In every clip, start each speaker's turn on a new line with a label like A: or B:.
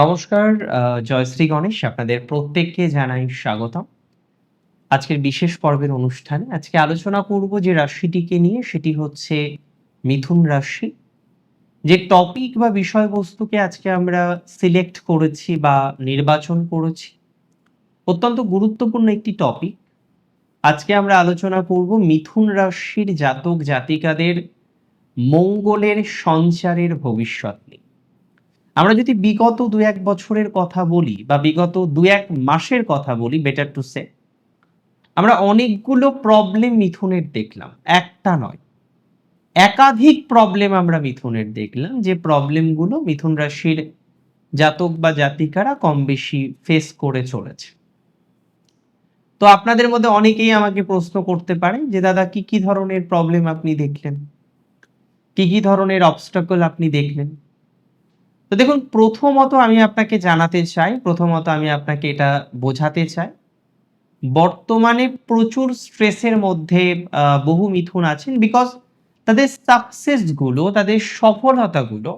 A: নমস্কার জয়শ্রী গণেশ, আপনাদের প্রত্যেককে জানাই স্বাগতম। আজকের বিশেষ পর্বের অনুষ্ঠানে আজকে আলোচনা করব যে রাশিটিকে নিয়ে, সেটি হচ্ছে মিথুন রাশি। যে টপিক বা বিষয়বস্তুকে আজকে আমরা সিলেক্ট করেছি বা নির্বাচন করেছি, অত্যন্ত গুরুত্বপূর্ণ একটি টপিক আজকে আমরা আলোচনা করব মিথুন রাশির জাতক জাতিকাদের মঙ্গলের সঞ্চারের ভবিষ্যৎ নিয়ে। আমরা যদি বিগত দু এক বছরের কথা বলি বা বিগত দু এক মাসের কথা বলি বেটার টু সে আমরা অনেকগুলো প্রবলেম মিথুনের দেখলাম। একটা নয়, একাধিক প্রবলেম আমরা মিথুনের দেখলাম, যে প্রবলেমগুলো মিথুন রাশির জাতক বা জাতিকারা কম বেশি ফেস করে চলেছে। তো আপনাদের মধ্যে অনেকেই আমাকে প্রশ্ন করতে পারেন যে, দাদা কি কি ধরনের প্রবলেম আপনি দেখলেন? কি কি ধরনের অবস্টাকল আপনি দেখলেন? তো দেখুন, প্রথমত আমি আপনাকে জানাতে চাই, প্রথমত আমি আপনাকে এটা বোঝাতে চাই। বর্তমানে প্রচুর স্ট্রেসের মধ্যে বহু মিথুন আছেন বিকজ তাদের সাকসেসগুলো তাদের সফলতাগুলো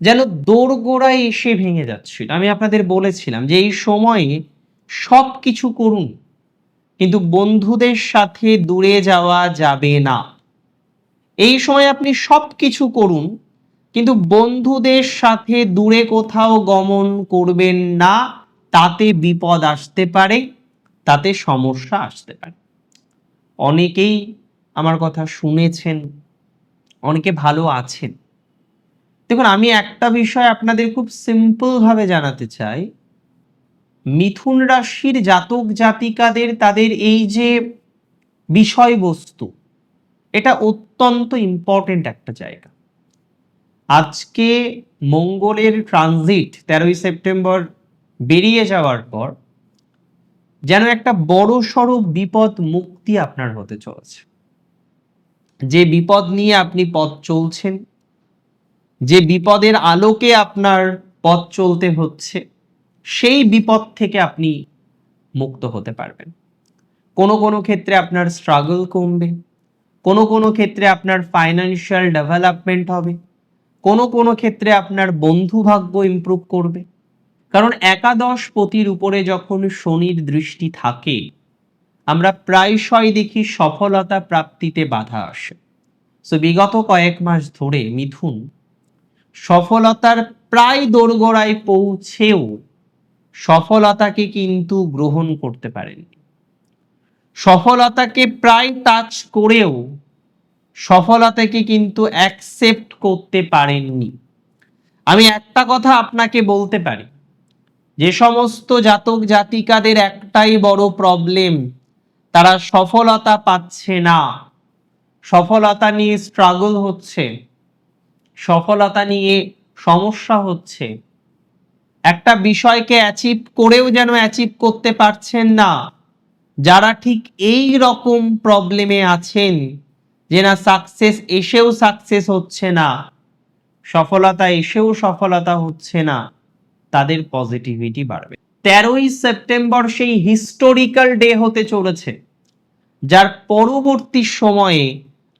A: যেন দোরগোড়ায় এসে ভেঙে যাচ্ছিল। আমি আপনাদের বলেছিলাম যে এই সময়ে সব কিছু করুন, কিন্তু বন্ধুদের সাথে দূরে যাওয়া যাবে না। এই সময় আপনি সব কিছু করুন কিন্তু বন্ধুদের সাথে দূরে কোথাও গমন করবেন না, তাতে বিপদ আসতে পারে, তাতে সমস্যা আসতে পারে। অনেকেই আমার কথা শুনেছেন, অনেকে ভালো আছেন। দেখুন, আমি একটা বিষয় আপনাদের খুব সিম্পল ভাবে জানাতে চাই। মিথুন রাশির জাতক জাতিকাদের তাদের এই যে বিষয়বস্তু, এটা অত্যন্ত ইম্পর্টেন্ট একটা জায়গা। আজকে মঙ্গলের ট্রানজিট তেরোই সেপ্টেম্বর বেরিয়ে যাওয়ার পর যেন একটা বড় সড়ো বিপদ মুক্তি আপনার হতে চলেছে। যে বিপদ নিয়ে আপনি পথ চলছেন, যে বিপদের আলোকে আপনার পথ চলতে হচ্ছে, সেই বিপদ থেকে আপনি মুক্ত হতে পারবেন। কোনো কোনো ক্ষেত্রে আপনার স্ট্রাগল কমবে, কোনো কোনো ক্ষেত্রে আপনার ফাইন্যান্সিয়াল ডেভেলপমেন্ট হবে কোনো কোনো ক্ষেত্রে আপনার বন্ধু ভাগ্য ইমপ্রুভ করবে। কারণ একাদশ পতির উপরে যখন শনির দৃষ্টি থাকে, আমরা প্রায়শই দেখি সফলতা প্রাপ্তিতে বাধা আসে। সো বিগত কয়েক মাস ধরে মিথুন সফলতার প্রায় দোরগোড়ায় পৌঁছেও সফলতাকে কিন্তু গ্রহণ করতে পারেনি সফলতাকে প্রায় টাচ করেও সফলতাকে কিন্তু অ্যাকসেপ্ট করতে পারেননি। আমি একটা কথা আপনাকে বলতে পারি। যে সমস্ত জাতক জাতিকাদের একটাই বড় প্রবলেম তারা সফলতা পাচ্ছে না। সফলতা নিয়ে স্ট্রাগল হচ্ছে। সফলতা নিয়ে সমস্যা হচ্ছে। একটা বিষয়কে অ্যাচিভ করেও যেন অ্যাচিভ করতে পারছেন না, যারা ঠিক এই রকম প্রবলেমে আছেন যে না সাকসেস এসেও সাকসেস হচ্ছে না, সফলতা এসেও সফলতা হচ্ছে না, তাদের পজিটিভিটি বাড়বে। তেরোই সেপ্টেম্বর সেই হিস্টোরিক্যাল ডে হতে চলেছে, যার পরবর্তী সময়ে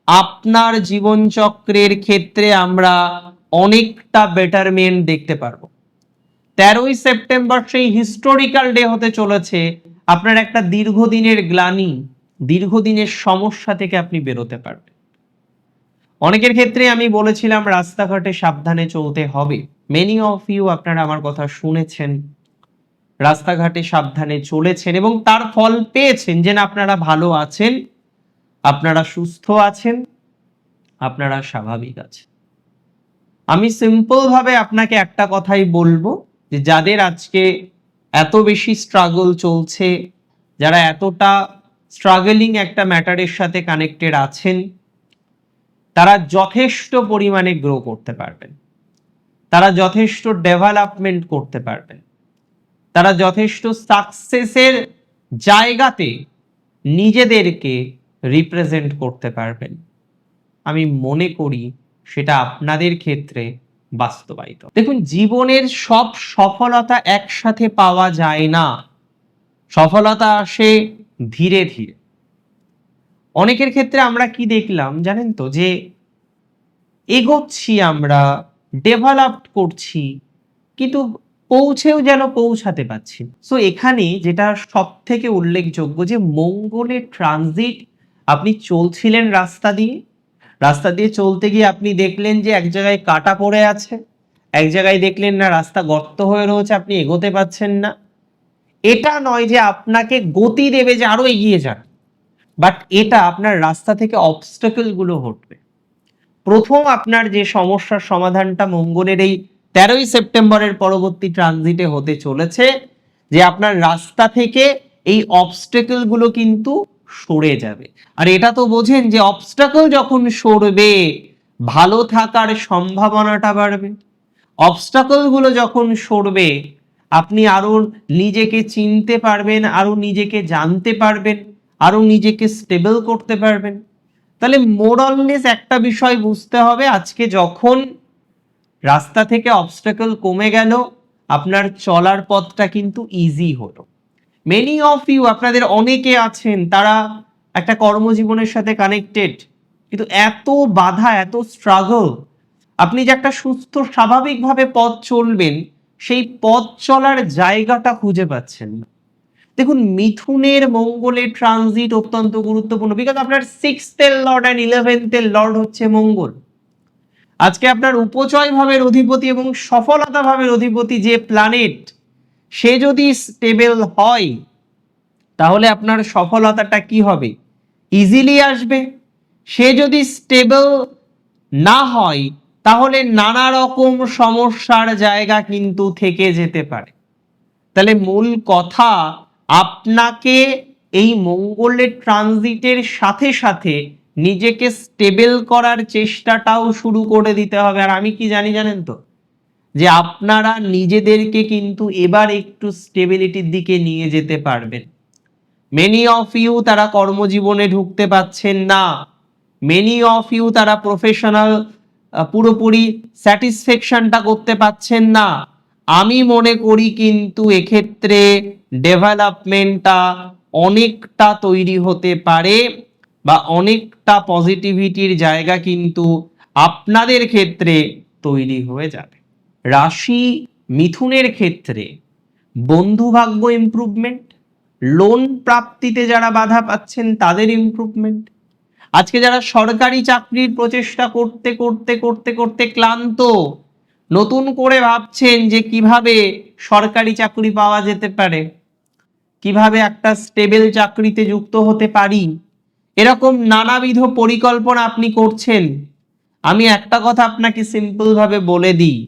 A: আপনার জীবনচক্রের ক্ষেত্রে আমরা অনেকটা বেটারমেন্ট দেখতে পারব। তেরোই সেপ্টেম্বর সেই হিস্টোরিক্যাল ডে হতে চলেছে, আপনার একটা দীর্ঘদিনের গ্লানি দীর্ঘদিনের সমস্যা থেকে আপনি বেরোতে পারবেন। অনেকের ক্ষেত্রে আমি বলেছিলাম, রাস্তাঘাটে সাবধানে চলতে হবে। মেনি অফ ইউ আপনারা আমার কথা শুনেছেন, রাস্তাঘাটে সাবধানে চলেছেন এবং তার ফল পেয়েছেন যেন আপনারা ভালো আছেন, আপনারা সুস্থ আছেন, আপনারা স্বাভাবিক আছেন। আমি সিম্পল ভাবে আপনাকে একটা কথাই বলব যে, যাদের আজকে এত বেশি স্ট্রাগল চলছে, যারা এতটা স্ট্রাগলিং একটা ম্যাটারের সাথে কানেক্টেড আছেন, তারা যথেষ্ট পরিমাণে গ্রো করতে পারবেন। তারা যথেষ্ট ডেভেলপমেন্ট করতে পারবেন। তারা যথেষ্ট সাকসেসের জায়গাতে নিজেদেরকে রিপ্রেজেন্ট করতে পারবেন। আমি মনে করি সেটা আপনাদের ক্ষেত্রে বাস্তবায়িত। দেখুন, জীবনের সব সফলতা একসাথে পাওয়া যায় না। সফলতা আসে ধীরে ধীরে। অনেকের ক্ষেত্রে আমরা কি দেখলাম জানেন তো যে এগোচ্ছি আমরা ডেভেলপ করছি, কিন্তু পৌঁছেও যেন পৌঁছাতে পারছি সো এখানে যেটা সব থেকে উল্লেখযোগ্য যে মঙ্গলের ট্রানজিট আপনি চলছিলেন রাস্তা দিয়ে। রাস্তা দিয়ে চলতে গিয়ে আপনি দেখলেন যে এক জায়গায় কাটা পড়ে আছে, এক জায়গায় দেখলেন না রাস্তা গর্ত হয়ে রয়েছে, আপনি এগোতে পাচ্ছেন না। এটা নয় যে আপনাকে গতি দেবে যে আরও এগিয়ে যান। বাট এটা আপনার রাস্তা থেকে অবস্টাকেলগুলো হটবে প্রথম আপনার যে সমস্যার সমাধানটা মঙ্গলের এই তেরোই সেপ্টেম্বরের পরবর্তী ট্রানজিটে হতে চলেছে, যে আপনার রাস্তা থেকে এই অবস্টেকলগুলো কিন্তু সরে যাবে। আর এটা তো বোঝেন যে অবস্টাকল যখন সরবে, ভালো থাকার সম্ভাবনাটা বাড়বে। অবস্টাকলগুলো যখন সরবে আপনি আরও নিজেকে চিনতে পারবেন, আরও নিজেকে জানতে পারবেন, আরও নিজেকে স্টেবল করতে পারবেন। তাহলে মোরালনেস একটা বিষয় বুঝতে হবে, আজকে যখন রাস্তা থেকে অবস্টাকল কমে গেল, আপনার চলার পথটা কিন্তু ইজি হলো। মেনি অফ ইউ আপনাদের অনেকে আছেন, তারা একটা কর্মজীবনের সাথে কানেক্টেড কিন্তু এত বাধা, এত স্ট্রাগল আপনি যে একটা সুস্থ, স্বাভাবিকভাবে পথ চলবেন সেই পথ চলার জায়গাটা খুঁজে পাচ্ছেন না। দেখুন, মিথুনের মঙ্গলের ট্রানজিট অত্যন্ত গুরুত্বপূর্ণ বিকজ আপনার সিক্সথের লর্ড অ্যান্ড ইলেভেন্থের লর্ড হচ্ছে মঙ্গল। আজকে আপনার উপচয় ভাবের অধিপতি এবং সফলতা ভাবের অধিপতি যে প্ল্যানেট সে যদি স্টেবল হয়, তাহলে আপনার সফলতাটা কি হবে? ইজিলি আসবে। সে যদি স্টেবল না হয় তাহলে নানা রকম সমস্যার জায়গা কিন্তু থেকে যেতে পারে। তাহলে মূল কথা, আপনাকে এই মঙ্গলের ট্রানজিটের সাথে সাথে নিজেকে স্টেবল করার চেষ্টাটাও শুরু করে দিতে হবে। আর আমি কি জানি জানেন তো? যে আপনারা নিজেদেরকে কিন্তু এবার একটু স্টেবিলিটির দিকে নিয়ে যেতে পারবেন। মেনি অফ ইউ তারা কর্মজীবনে ঢুকতে পাচ্ছেন না। মেনি অফ ইউ তারা প্রফেশনাল পুরোপুরি স্যাটিসফ্যাকশনটা করতে পাচ্ছেন না। আমি মনে করি কিন্তু এক্ষেত্রে ডেভেলপমেন্টটা অনেকটা তৈরি হতে পারে বা অনেকটা পজিটিভিটির জায়গা কিন্তু আপনাদের ক্ষেত্রে তৈরি হয়ে যাবে। রাশি মিথুনের ক্ষেত্রে বন্ধুভাগ্য ইমপ্রুভমেন্ট লোন প্রাপ্তিতে যারা বাধা পাচ্ছেন তাদের ইমপ্রুভমেন্ট আজকে যারা সরকারি চাকরির প্রচেষ্টা করতে করতে করতে করতে ক্লান্ত, নতুন করে ভাবছেন যে কীভাবে সরকারি চাকরি পাওয়া যেতে পারে, কীভাবে একটা স্টেবল চাকরিতে যুক্ত হতে পারি, এরকম নানাবিধ পরিকল্পনা আপনি করছেন। আমি একটা কথা আপনাকে সিম্পল ভাবে বলে দিই,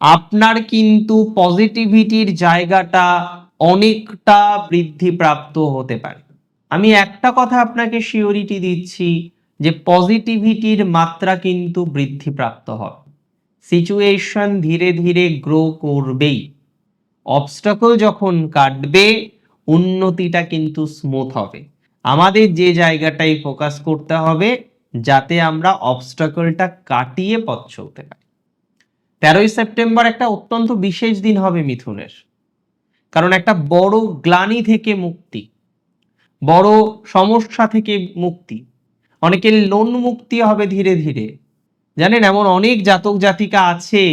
A: আপনার কিন্তু পজিটিভিটির জায়গাটা অনেকটা বৃদ্ধিপ্রাপ্ত হতে পারে। আমি একটা কথা আপনাকে শিওরিটি দিচ্ছি যে পজিটিভিটির মাত্রা কিন্তু বৃদ্ধিপ্রাপ্ত হবে সিচুয়েশন ধীরে ধীরে গ্রো করবেই। অবস্টাকল যখন কাটবে, উন্নতিটা কিন্তু স্মুথ হবে। আমাদের যে জায়গাটাই ফোকাস করতে হবে, যাতে আমরা অবস্টাকলটা কাটিয়ে পথ চলতে পারি। তেরোই সেপ্টেম্বর একটা অত্যন্ত বিশেষ দিন হবে মিথুনের। কারণ একটা বড় গ্লানি থেকে মুক্তি। বড় সমস্যা থেকে মুক্তি। অনেকের লোন মুক্তি হবে ধীরে ধীরে। জানেন, এমন অনেক জাতক জাতিকা আছে,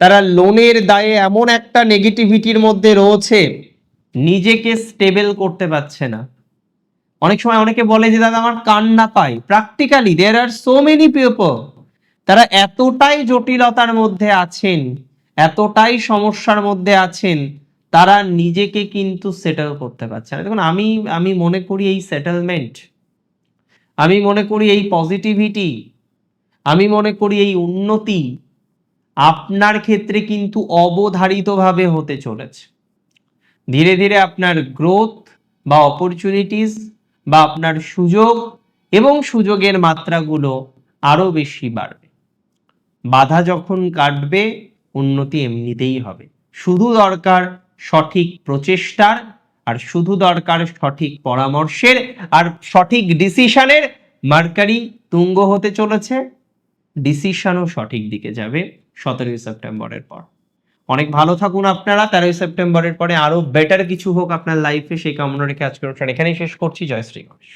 A: তারা লোনের দায়ে এমন একটা নেগেটিভিটির মধ্যে রয়েছে, নিজেকে স্টেবল করতে পারছে না। অনেক সময় অনেকে বলে যে, দাদা, আমার কান্না পাই। Practically there are so many people তারা এতটাই জটিলতার মধ্যে আছেন, এতটাই সমস্যার মধ্যে আছেন তারা নিজেকে কিন্তু সেটেল করতে পারছে না। দেখুন, আমি আমি মনে করি এই সেটেলমেন্ট আমি মনে করি এই পজিটিভিটি আমি মনে করি এই উন্নতি আপনার ক্ষেত্রে কিন্তু অবধারিতভাবে হতে চলেছে। ধীরে ধীরে আপনার গ্রোথ বা অপরচুনিটিস বা আপনার সুযোগ এবং সুযোগের মাত্রাগুলো আরও বেশি বাড়বে। বাধা যখন কাটবে, উন্নতি এমনিতেই হবে। শুধু দরকার সঠিক প্রচেষ্টার আর শুধু দরকার সঠিক পরামর্শের আর সঠিক ডিসিশনের। মার্কারি তুঙ্গ হতে চলেছে। ডিসিশনও সঠিক দিকে যাবে সতেরোই সেপ্টেম্বরের পর। অনেক ভালো থাকুন আপনারা। তেরোই সেপ্টেম্বরের পরে আরও বেটার কিছু হোক আপনার লাইফে সেই কামনা রেখে আজকের অনুষ্ঠান এখানেই শেষ করছি। জয় শ্রী গণেশ।